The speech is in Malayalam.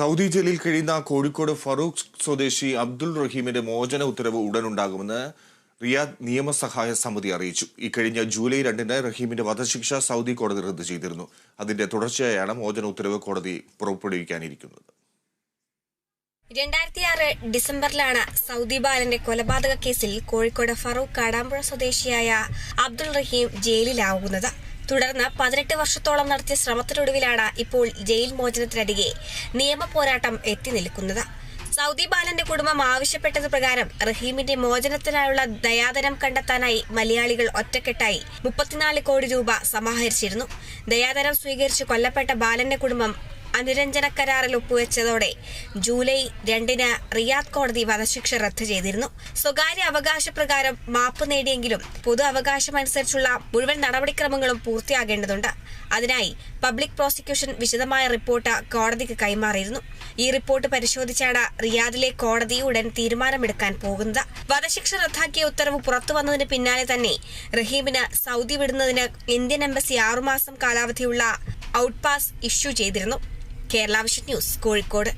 സൗദി ജയിലിൽ കഴിയുന്ന കോഴിക്കോട് ഫറൂഖ് സ്വദേശി അബ്ദുൾ റഹീമിന്റെ മോചന ഉത്തരവ് ഉടൻ ഉടനുണ്ടാകുമെന്ന് റിയാദ് നിയമസഹായ സമിതി അറിയിച്ചു. ഇക്കഴിഞ്ഞ ജൂലൈ രണ്ടിന് റഹീമിന്റെ വധശിക്ഷ സൗദി കോടതി റദ്ദ് ചെയ്തിരുന്നു. അതിന്റെ തുടർച്ചയായാണ് മോചന ഉത്തരവ് കോടതി പുറപ്പെടുവിക്കാനിരിക്കുന്നത്. രണ്ടായിരത്തി ആറ് ഡിസംബറിലാണ് സൗദി ബാലന്റെ കൊലപാതക കേസിൽ കോഴിക്കോട് ഫറൂഖ് കാടാമ്പുഴ സ്വദേശിയായ അബ്ദുൾ റഹീം ജയിലിലാവുന്നത്. തുടർന്ന് പതിനെട്ട് വർഷത്തോളം നടത്തിയ ശ്രമത്തിനൊടുവിലാണ് ഇപ്പോൾ ജയിൽ മോചനത്തിനരികെ നിയമ പോരാട്ടം എത്തി നിൽക്കുന്നത്. സൗദി ബാലന്റെ കുടുംബം ആവശ്യപ്പെട്ടത് പ്രകാരം റഹീമിന്റെ മോചനത്തിനായുള്ള ദയാധനം കണ്ടെത്താനായി മലയാളികൾ ഒറ്റക്കെട്ടായി മുപ്പത്തിനാല് കോടി രൂപ സമാഹരിച്ചിരുന്നു. ദയാധനം സ്വീകരിച്ച് കൊല്ലപ്പെട്ട ബാലന്റെ കുടുംബം അനുരഞ്ജന കരാറിൽ ഒപ്പുവെച്ചതോടെ ജൂലൈ രണ്ടിന് റിയാദ് കോടതി വധശിക്ഷ റദ്ദ് ചെയ്തിരുന്നു. സ്വകാര്യ അവകാശ പ്രകാരം മാപ്പ് നേടിയെങ്കിലും പൊതു അവകാശമനുസരിച്ചുള്ള മുഴുവൻ നടപടിക്രമങ്ങളും പൂർത്തിയാകേണ്ടതുണ്ട്. അതിനായി പബ്ലിക് പ്രോസിക്യൂഷൻ വിശദമായ റിപ്പോർട്ട് കോടതിക്ക് കൈമാറിയിരുന്നു. ഈ റിപ്പോർട്ട് പരിശോധിച്ചാണ് റിയാദിലെ കോടതി ഉടൻ തീരുമാനമെടുക്കാൻ പോകുന്നത്. വധശിക്ഷ റദ്ദാക്കിയ ഉത്തരവ് പുറത്തു വന്നതിന് പിന്നാലെ തന്നെ റഹീമിന് സൗദി വിടുന്നതിന് ഇന്ത്യൻ എംബസി ആറുമാസം കാലാവധിയുള്ള ഔട്ട് പാസ് ഇഷ്യൂ ചെയ്തിരുന്നു. Kerala vision news Kozhikode.